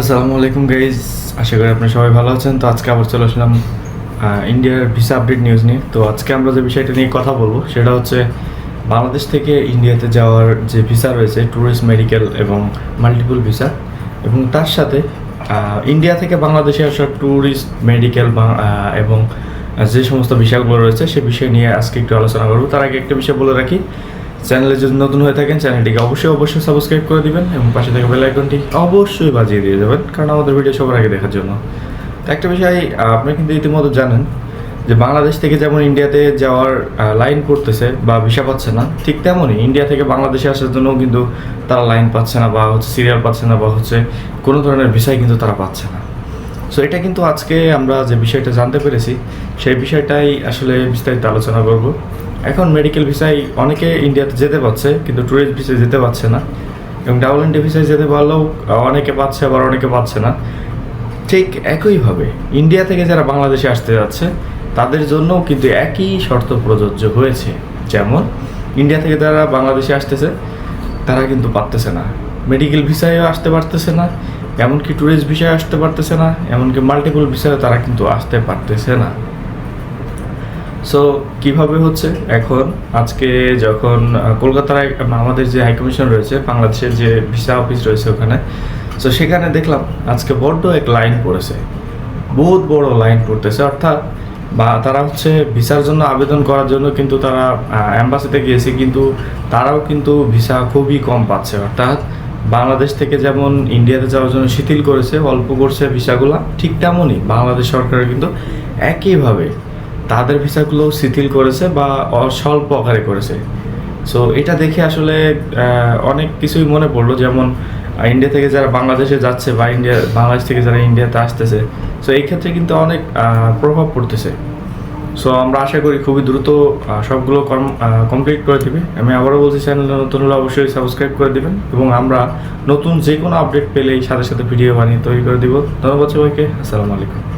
আসসালামু আলাইকুম গাইজ আশা করি আপনারা সবাই ভালো আছেন। তো আজকে আবার চলে আসলাম ইন্ডিয়ার ভিসা আপডেট নিউজ নিয়ে। তো আজকে আমরা যে বিষয়টা নিয়ে কথা বলব, সেটা হচ্ছে বাংলাদেশ থেকে ইন্ডিয়াতে যাওয়ার যে ভিসা রয়েছে ট্যুরিস্ট মেডিকেল এবং মাল্টিপল ভিসা এবং তার সাথে ইন্ডিয়া থেকে বাংলাদেশে আসা ট্যুরিস্ট মেডিকেল এবং যে সমস্ত বিষয়গুলো রয়েছে, সে বিষয় নিয়ে আজকে একটু আলোচনা করব। তার আগে একটা বিষয় বলে রাখি চ্যানেলে যদি নতুন হয়ে থাকেন, চ্যানেলটিকে অবশ্যই অবশ্যই সাবস্ক্রাইব করে দিবেন এবং পাশে থেকে বেল আইকনটি অবশ্যই বাজিয়ে দিয়ে যাবেন, কারণ আমাদের ভিডিও সবার আগে দেখার জন্য। একটা বিষয় আপনি কিন্তু ইতিমধ্যে জানেন যে বাংলাদেশ থেকে যেমন ইন্ডিয়াতে যাওয়ার লাইন পড়তেছে বা ভিসা পাচ্ছে না, ঠিক তেমনই ইন্ডিয়া থেকে বাংলাদেশে আসার জন্য কিন্তু তারা লাইন পাচ্ছে না বা হচ্ছে সিরিয়াল পাচ্ছে না বা হচ্ছে কোনো ধরনের ভিসাই কিন্তু তারা পাচ্ছে না। সো এটা কিন্তু আজকে আমরা যে বিষয়টা জানতে পেরেছি, সেই বিষয়টাই আসলে বিস্তারিত আলোচনা করব। এখন মেডিকেল ভিসায় অনেকে ইন্ডিয়াতে যেতে পারছে, কিন্তু ট্যুরিস্ট ভিসায় যেতে পারছে না। এবং ডাবল এন্ট্রি ভিসায় যেতে পারলেও অনেকে পাচ্ছে, আবার অনেকে পাচ্ছে না। ঠিক একইভাবে ইন্ডিয়া থেকে যারা বাংলাদেশে আসতে যাচ্ছে, তাদের জন্যও কিন্তু একই শর্ত প্রযোজ্য হয়েছে। যেমন ইন্ডিয়া থেকে যারা বাংলাদেশে আসতেছে, তারা কিন্তু পারতেছে না। মেডিকেল ভিসায়ও আসতে পারতেছে না, এমনকি ট্যুরিস্ট ভিসায় আসতে পারতেছে না, এমনকি মাল্টিপল ভিসায় তারা কিন্তু আসতে পারতেছে না। সো কীভাবে হচ্ছে? এখন, আজকে যখন কলকাতার আমাদের যে হাইকমিশন রয়েছে, বাংলাদেশের যে ভিসা অফিস রয়েছে ওখানে সো সেখানে দেখলাম, আজকে বড্ড এক লাইন পড়েছে। বহুত বড় লাইন পড়তেছে, অর্থাৎ, বা তারা হচ্ছে ভিসার জন্য আবেদন করার জন্য কিন্তু তারা অ্যাম্বাসিতে গিয়েছে, কিন্তু তারাও কিন্তু ভিসা খুবই কম পাচ্ছে। অর্থাৎ, বাংলাদেশ থেকে যেমন ইন্ডিয়াতে যাওয়ার জন্য শিথিল করেছে, অল্প করছে ভিসাগুলো, ঠিক তেমনই বাংলাদেশ সরকারের কিন্তু একইভাবে তাদের ভিসাগুলো শিথিল করেছে বা স্বল্প আকারে করেছে। সো এটা দেখে আসলে অনেক কিছুই মনে পড়ল। যেমন ইন্ডিয়া থেকে যারা বাংলাদেশে যাচ্ছে বা ইন্ডিয়া বাংলাদেশ থেকে যারা ইন্ডিয়াতে আসতেছে সো এই ক্ষেত্রে কিন্তু অনেক প্রভাব পড়তেছে। সো আমরা আশা করি খুবই দ্রুত সবগুলো কর্ম কমপ্লিট করে দিবে। আমি আবারও বলছি চ্যানেল নতুন হলে অবশ্যই সাবস্ক্রাইব করে দিবেন এবং আমরা নতুন যে কোনো আপডেট পেলেই সাথে সাথে ভিডিও বানিয়ে তৈরি করে দিব। ধন্যবাদ সবাইকে। আসসালামু আলাইকুম।